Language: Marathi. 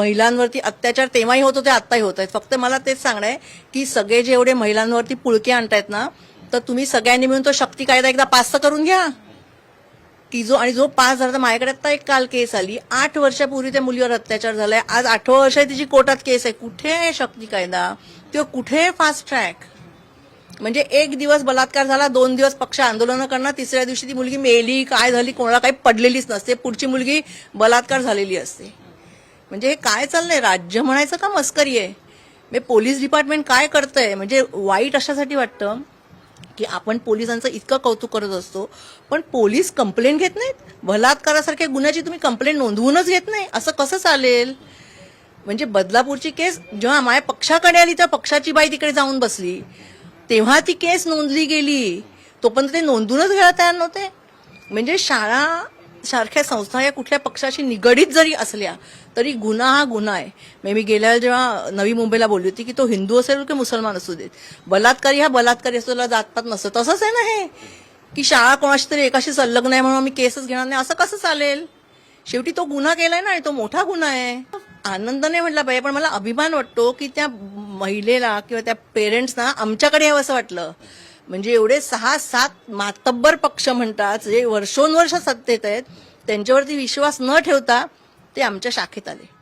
महिलांवरती अत्याचार तेव्हाही होत होते आत्ताही होत आहेत. फक्त मला तेच सांगणं आहे की सगळे जे एवढे महिलांवरती पुळके आणतायत ना तर तुम्ही सगळ्यांनी मिळून तो शक्ती कायदा एकदा पास तर करून घ्या. की जो आणि जो पास झाला तर माझ्याकडे आता एक काल केस आली. आठ वर्षापूर्वी त्या मुलीवर अत्याचार झालाय. आज आठवं वर्ष आहे तिची कोर्टात केस आहे. कुठे आहे शक्ती कायदा? किंवा कुठे फास्ट ट्रॅक म्हणजे एक दिवस बलात्कार झाला दोन दिवस पक्ष आंदोलनं करणार तिसऱ्या दिवशी ती मुलगी मेली काय झाली कोणाला काही पडलेलीच नसते. पुढची मुलगी बलात्कार झालेली असते. म्हणजे हे काय चाललंय? राज्य म्हणायचं का मस्करी आहे? म्हणजे पोलीस डिपार्टमेंट काय करतंय? म्हणजे वाईट अशासाठी वाटतं की आपण पोलिसांचं इतकं कौतुक करत असतो पण पोलीस कंप्लेंट घेत नाहीत? बलात्कारासारख्या गुन्ह्याची तुम्ही कंप्लेंट नोंदवूनच घेत नाही? असं कसं चालेल? म्हणजे बदलापूरची केस जेव्हा माझ्या पक्षाकडे आली तेव्हा पक्षाची बाई तिकडे जाऊन बसली. तेव्हा ती केस नोंदली गेली. तोपर्यंत ते नोंदूनच घ्यायला तयार नव्हते. म्हणजे शाळा सारख्या संस्था या कुठल्या पक्षाशी निगडीत जरी असल्या तरी गुन्हा हा गुन्हा आहे. मे मी गेल्या जेव्हा नवी मुंबईला बोलली होती की तो हिंदू असेल की मुसलमान असू देत. बलात्कारी हा बलात्कारी असतो त्याला जातपात नसतं. तसंच आहे ना हे. की शाळा कोणाशी तरी एकाशी संलग्न आहे म्हणून आम्ही केसच घेणार नाही असं कसं चालेल? शेवटी तो गुन्हा केलाय ना तो मोठा गुन्हा आहे. आनंद नाही म्हटला पाहिजे पण मला अभिमान वाटतो की त्या महिलेला किंवा त्या पेरेंट्सना आमच्याकडे यावं असं वाटलं. म्हणजे एवढे सहा सात मातब्बर पक्ष म्हणतात जे वर्षोनवर्ष सत्तेत आहेत त्यांच्यावरती विश्वास न ठेवता ते आमच्या शाखेत आले.